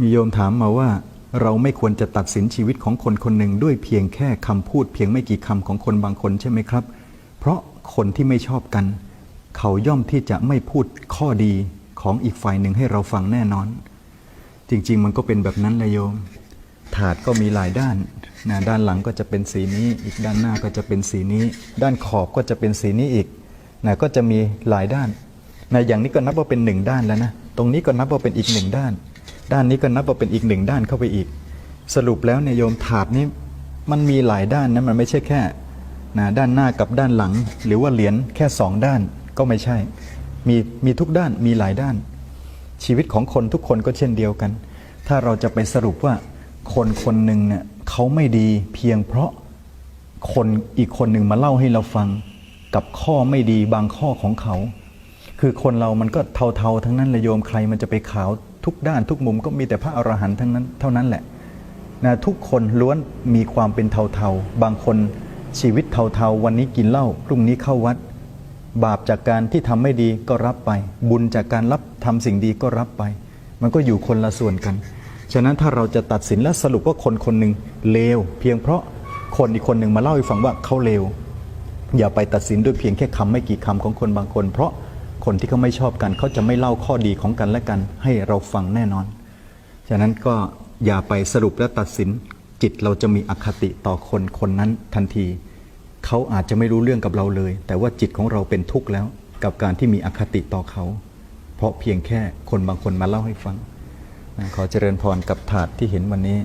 มีโยมถามมาว่า เราไม่ควรจะตัดสินชีวิตของคนคนหนึ่งด้วยเพียงแค่คำพูดเพียงไม่กี่คำของคนบางคนใช่ไหมครับ เพราะคนที่ไม่ชอบกัน เขาย่อมที่จะไม่พูดข้อดีของอีกฝ่ายหนึ่งให้เราฟังแน่นอน จริง ๆ มันก็เป็นแบบนั้นเลยโยม ถาดก็มีหลายด้านนะด้านหลังก็จะเป็นสีนี้ อีกด้านหน้าก็จะเป็นสีนี้ ด้านขอบก็จะเป็นสีนี้อีกนะก็จะมีหลายด้านนะอย่างนี้ก็นับว่าเป็นหนึ่งด้านแล้วนะ ตรงนี้ก็นับว่าเป็นอีกหนึ่งด้าน ด้านนี้ก็นับว่าเป็นอีกหนึ่งด้านเข้าไปอีก สรุปแล้วเนี่ยโยมถาดนี้มันมีหลายด้านนะมันไม่ใช่แค่นะด้านหน้ากับด้านหลัง หรือว่าเหรียญแค่สองด้านก็ไม่ใช่ มีมีทุกด้านมีหลายด้าน ชีวิตของคนทุกคนก็เช่นเดียวกัน ถ้าเราจะไปสรุปว่าคนคนหนึ่งเนี่ยเขาไม่ดีเพียงเพราะคนอีกคนหนึ่งมาเล่าให้เราฟังกับข้อไม่ดีบางข้อของเขา คือคนเรามันก็เทาๆทั้งนั้นเลยโยมใครมันจะไปขาว ทุกด้านทุกมุมก็มีแต่พระอรหันต์ทั้งนั้นเท่านั้นแหละนะทุกคนล้วนมีความเป็นเทาๆ บางคนชีวิตเทาๆ วันนี้กินเหล้าพรุ่งนี้เข้าวัด บาปจากการที่ทำไม่ดีก็รับไป บุญจากการรับทำสิ่งดีก็รับไป มันก็อยู่คนละส่วนกัน ฉะนั้นถ้าเราจะตัดสินและสรุปว่าคนคนหนึ่งเลว เพียงเพราะคนอีกคนหนึ่งมาเล่าให้ฟังว่าเขาเลวอย่าไปตัดสินด้วยเพียงแค่คำไม่กี่คำของคนบางคน เพราะ คนที่เขาไม่ชอบกันเขาจะไม่เล่าข้อดีของกันและกัน ให้เราฟังแน่นอน ฉะนั้นก็อย่าไปสรุปและตัดสินจิตเราจะมีอคติต่อคนคนนั้นทันที เขาอาจจะไม่รู้เรื่องกับเราเลย แต่ว่าจิตของเราเป็นทุกข์แล้ว กับการที่มีอคติต่อเขา เพราะเพียงแค่คนบางคนมาเล่าให้ฟัง ขอเจริญพรกับถาดที่เห็นวันนี้